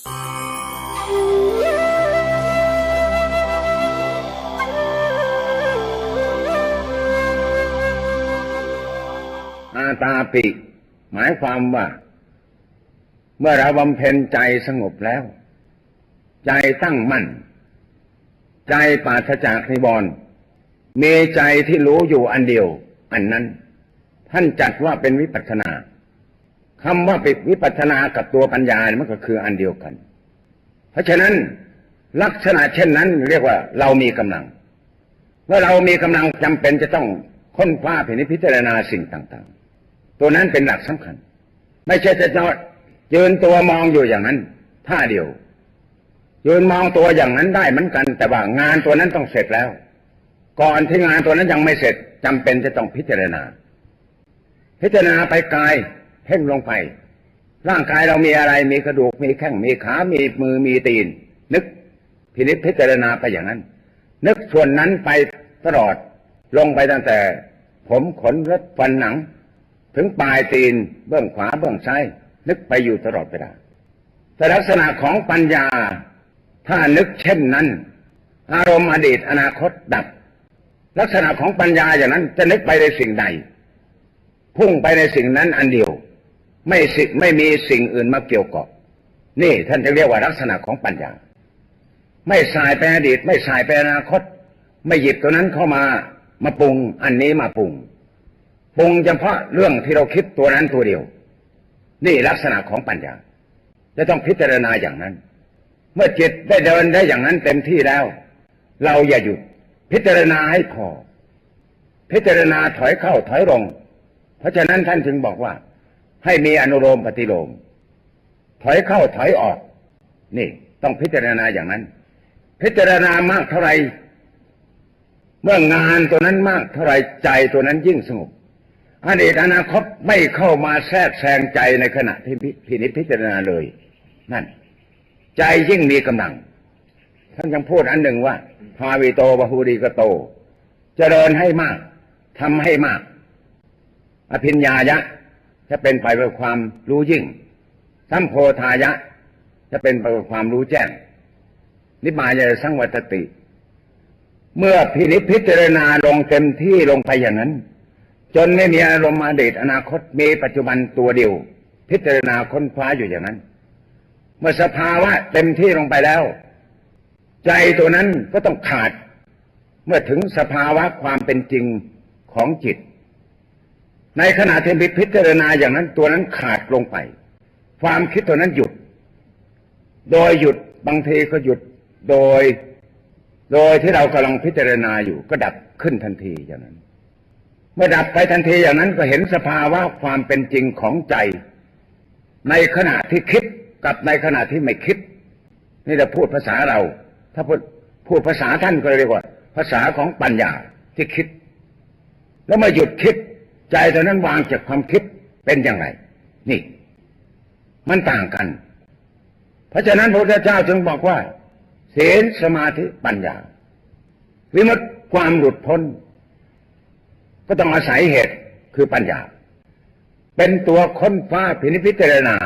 อาตาปิ หมายความว่า เมื่อเราบำเพ็ญใจสงบแล้ว ใจตั้งมั่น ใจปราศจากนิวรณ์มีใจที่รู้อยู่อันเดียว อันนั้น ท่านจัดว่าเป็นวิปัสสนา คำว่าปิดวิปัสนากับตัวปัญญามันก็คืออันเดียวกัน เพราะฉะนั้นลักษณะเช่นนั้นเรียกว่าเรามีกำลัง เมื่อเรามีกำลังจำเป็นจะต้องค้นคว้าพินิพิจารณาสิ่งต่าง ๆ ตัวนั้นเป็นหลักสำคัญ ไม่ใช่จะนอนยืนตัวมองอยู่อย่างนั้นท่าเดียวยืนมองตัวอย่างนั้นได้เหมือนกัน แต่ว่างานตัวนั้นต้องเสร็จแล้ว ก่อนที่งานตัวนั้นยังไม่เสร็จจำเป็นจะต้องพิจารณา พิจารณาไปกาย เพ่งลงไป ร่างกายเรามีอะไรมีกระดูกมีแข้งมีขา มีมือมีตีน นึกพินิจพิจารณาไปอย่างนั้น นึกส่วนนั้นไปตลอดลงไปตั้งแต่ ผมขนเล็บฟันหนัง ถึงปลายตีนเบื้องขวาเบื้องซ้ายนึกไปอยู่ตลอดเวลาแต่ลักษณะของปัญญา ถ้านึกเช่นนั้น อารมณ์อดีตอนาคตดับ ลักษณะของปัญญาอย่างนั้นจะนึกไปในสิ่งใด พุ่งไปในสิ่งนั้นอันเดียว ไม่สิไม่มีสิ่งอื่นมาเกี่ยวกับนี่ท่านจะเรียกว่าลักษณะของปัญญา ไม่สายไปอดีต ไม่สายไปอนาคต ไม่หยิบตัวนั้นเข้ามามาปรุงอันนี้มาปรุงปรุงเฉพาะเรื่องที่เราคิดตัวนั้นตัวเดียว นี่ลักษณะของปัญญาจะต้องพิจารณาอย่างนั้น เมื่อจิตได้เดินได้อย่างนั้นเต็มที่แล้ว เราอย่าหยุดพิจารณาให้พอพิจารณาถอยเข้าถอยลง เพราะฉะนั้นท่านจึงบอกว่า ให้มีอนุโลมปฏิโลม ถอยเข้าถอยออก นี่ ต้องพิจารณาอย่างนั้น พิจารณามากเท่าไรเมื่องานตัวนั้นมากเท่าไรใจตัวนั้นยิ่งสงบอดีตอนาคตไม่เข้ามาแทรกแซงใจในขณะที่พินิจพิจารณาเลย นั่น ใจยิ่งมีกำลัง ท่านยังพูดอันหนึ่งว่าภาวิโตบหูดีกโต เจริญให้มากทำให้มาก อภิญญายะ จะเป็นไปเพื่อความรู้ยิ่งสัมโพธายะ จะเป็นไปเพื่อความรู้แจ้ง นิมายสังวัตติ เมื่อพินิจพิจารณาลงเต็มที่ลงไปอย่างนั้น จนไม่มีอารมณ์อดีตอนาคตมีปัจจุบันตัวเดียว พิจารณาค้นคว้าอยู่อย่างนั้น เมื่อสภาวะเต็มที่ลงไปแล้ว ใจตัวนั้นก็ต้องขาด เมื่อถึงสภาวะความเป็นจริงของจิต ในขณะที่พิจารณาอย่างนั้นตัวนั้นขาดลงไป ความคิดตัวนั้นหยุด โดยหยุดบางทีก็หยุดโดย โดยที่เรากำลังพิจารณาอยู่ก็ดับขึ้นทันทีอย่างนั้น เมื่อดับไปทันทีอย่างนั้นก็เห็นสภาวะความเป็นจริงของใจ ในขณะที่คิดกับในขณะที่ไม่คิด นี่จะพูดภาษาเรา ถ้าพูดพูดภาษาท่านก็เรียกว่า ภาษาของปัญญาที่คิด แล้วมื่อหยุดคิด ใจตอนนั้นวางจากความคิดเป็นอย่างไร นี่ มันต่างกัน เพราะฉะนั้นพระพุทธเจ้าจึงบอกว่าศีลสมาธิปัญญา วิมุตติความหลุดพ้น ก็ต้องอาศัยเหตุคือปัญญา เป็นตัวค้นฟ้าพินิจพิจารณา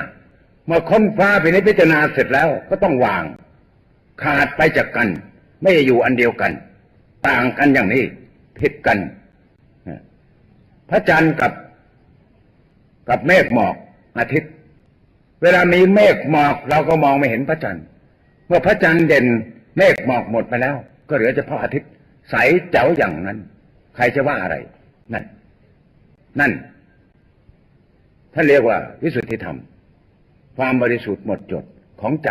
เมื่อค้นฟ้าพินิจพิจารณาเสร็จแล้วก็ต้องวาง ขาดไปจากกัน ไม่อยู่อันเดียวกัน ต่างกันอย่างนี้ผิดกัน ระจันทร์กับ กับเมฆหมอกอาทิตย์ เวลามีเมฆหมอกเราก็มองไม่เห็นพระจันทร์ เมื่อพระจันทร์เด่นเมฆหมอกหมดไปแล้ว ก็เหลือเฉพาะอาทิตย์ ใสเจ๋วอย่างนั้น ใครจะว่าอะไร นั่น นั่นท่านเรียกว่าวิสุทธิธรรม ความบริสุทธิ์หมดจดของใจ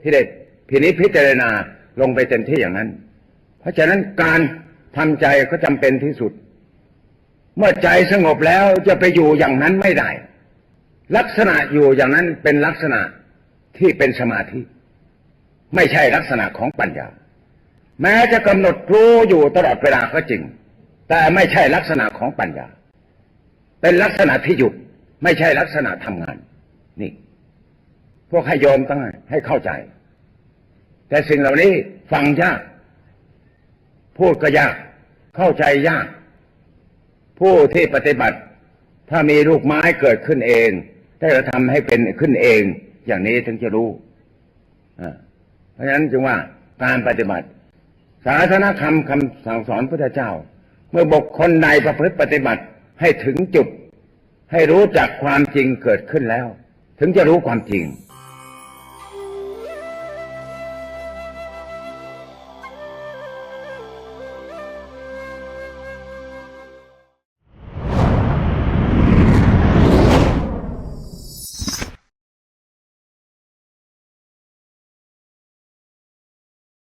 ที่ได้พินิจพิจารณาลงไปเต็มที่อย่างนั้น เพราะฉะนั้นการทำใจก็จำเป็นที่สุด เมื่อใจสงบแล้วจะไปอยู่อย่างนั้นไม่ได้ ลักษณะอยู่อย่างนั้นเป็นลักษณะที่เป็นสมาธิ ไม่ใช่ลักษณะของปัญญา แม้จะกำหนดรู้อยู่ตลอดเวลาก็จริง แต่ไม่ใช่ลักษณะของปัญญา เป็นลักษณะที่หยุดไม่ใช่ลักษณะทำงาน นี่ พวกให้โยมต้องให้เข้าใจ แต่สิ่งเหล่านี้ฟังยาก พูดก็ยาก เข้าใจยาก ผู้ที่ปฏิบัติ ถ้ามีลูกไม้เกิดขึ้นเอง ได้เราทำให้เป็นขึ้นเอง อย่างนี้ถึงจะรู้เพราะฉะนั้นจึงว่าการปฏิบัติ ศาสนคำคำสั่งสอนพระเจ้า เมื่อบุคคลใดประพฤติปฏิบัติให้ถึงจุด ให้รู้จักความจริงเกิดขึ้นแล้ว ถึงจะรู้ความจริง